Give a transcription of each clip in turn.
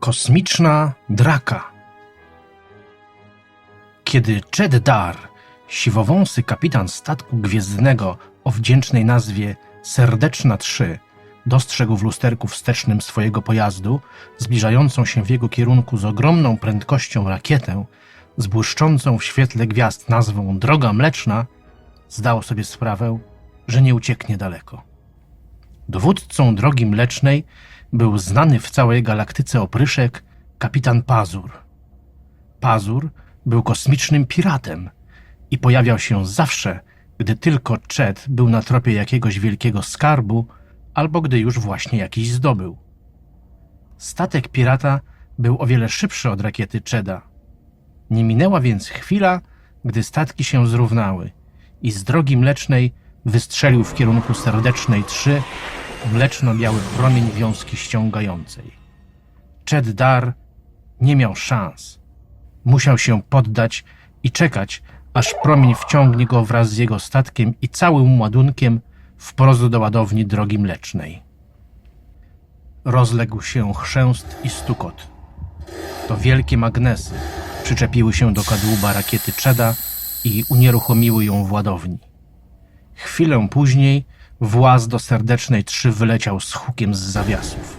Kosmiczna draka. Kiedy Ched Dar, siwowąsy kapitan statku gwiezdnego o wdzięcznej nazwie Serdeczna 3, dostrzegł w lusterku wstecznym swojego pojazdu, zbliżającą się w jego kierunku z ogromną prędkością rakietę, z błyszczącą w świetle gwiazd nazwą Droga Mleczna, zdał sobie sprawę, że nie ucieknie daleko. Dowódcą Drogi Mlecznej był znany w całej galaktyce opryszek kapitan Pazur. Pazur był kosmicznym piratem i pojawiał się zawsze, gdy tylko Chet był na tropie jakiegoś wielkiego skarbu albo gdy już właśnie jakiś zdobył. Statek pirata był o wiele szybszy od rakiety Cheda. Nie minęła więc chwila, gdy statki się zrównały i z drogi mlecznej wystrzelił w kierunku serdecznej trzy mleczno-biały promień wiązki ściągającej. Ched Dar nie miał szans. Musiał się poddać i czekać, aż promień wciągnie go wraz z jego statkiem i całym ładunkiem wprost do ładowni drogi mlecznej. Rozległ się chrzęst i stukot. To wielkie magnesy przyczepiły się do kadłuba rakiety Czeda i unieruchomiły ją w ładowni. Chwilę później właz do serdecznej trzy wyleciał z hukiem z zawiasów.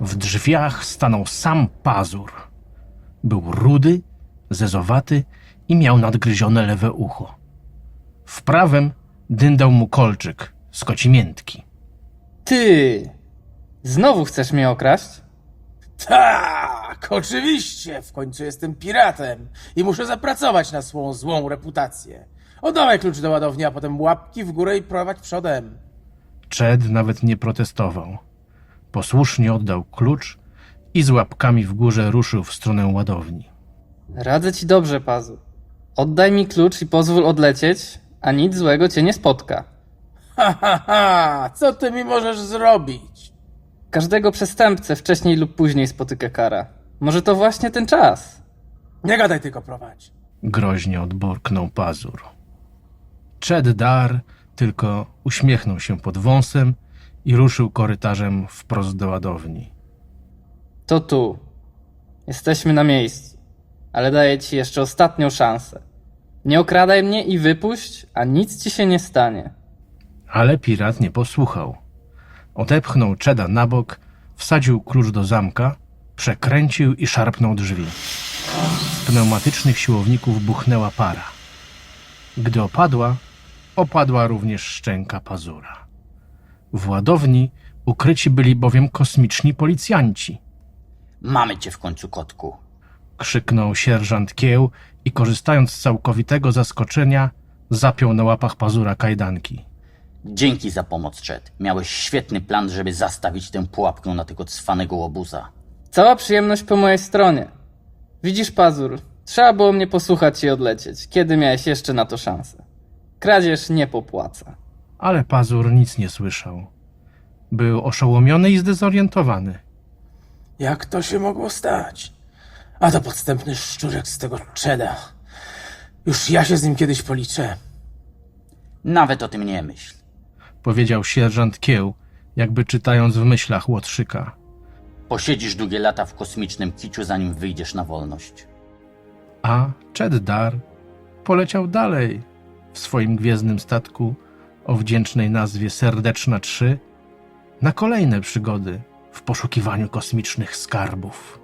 W drzwiach stanął sam pazur. Był rudy, zezowaty i miał nadgryzione lewe ucho. W prawym dyndał mu kolczyk z kocimiętki. Ty! Znowu chcesz mnie okraść? Tak, oczywiście. W końcu jestem piratem i muszę zapracować na swą złą reputację. Oddawaj klucz do ładowni, a potem łapki w górę i prowadź przodem. Czed nawet nie protestował. Posłusznie oddał klucz i z łapkami w górze ruszył w stronę ładowni. Radzę ci dobrze, Pazu. Oddaj mi klucz i pozwól odlecieć, a nic złego cię nie spotka. Ha, ha, ha, co ty mi możesz zrobić? Każdego przestępcę wcześniej lub później spotyka kara. Może to właśnie ten czas? Nie gadaj tylko prowadź. Groźnie odborknął pazur. Czed Dar tylko uśmiechnął się pod wąsem i ruszył korytarzem wprost do ładowni. To tu. Jesteśmy na miejscu. Ale daję ci jeszcze ostatnią szansę. Nie okradaj mnie i wypuść, a nic ci się nie stanie. Ale pirat nie posłuchał. Odepchnął Czeda na bok, wsadził klucz do zamka, przekręcił i szarpnął drzwi. Z pneumatycznych siłowników buchnęła para. Gdy opadła, opadła również szczęka pazura. W ładowni ukryci byli bowiem kosmiczni policjanci. Mamy cię w końcu, kotku. Krzyknął sierżant Kieł i korzystając z całkowitego zaskoczenia, zapiął na łapach pazura kajdanki. Dzięki za pomoc, Chet. Miałeś świetny plan, żeby zastawić tę pułapkę na tego cwanego łobuza. Cała przyjemność po mojej stronie. Widzisz, Pazur, trzeba było mnie posłuchać i odlecieć, kiedy miałeś jeszcze na to szansę. Kradzież nie popłaca. Ale pazur nic nie słyszał. Był oszołomiony i zdezorientowany. Jak to się mogło stać? A to podstępny szczurek z tego czeda. Już ja się z nim kiedyś policzę. Nawet o tym nie myśl. Powiedział sierżant Kieł, jakby czytając w myślach łotrzyka. Posiedzisz długie lata w kosmicznym kiciu, zanim wyjdziesz na wolność. A Ched Dar poleciał dalej w swoim gwiezdnym statku o wdzięcznej nazwie Serdeczna 3 na kolejne przygody w poszukiwaniu kosmicznych skarbów.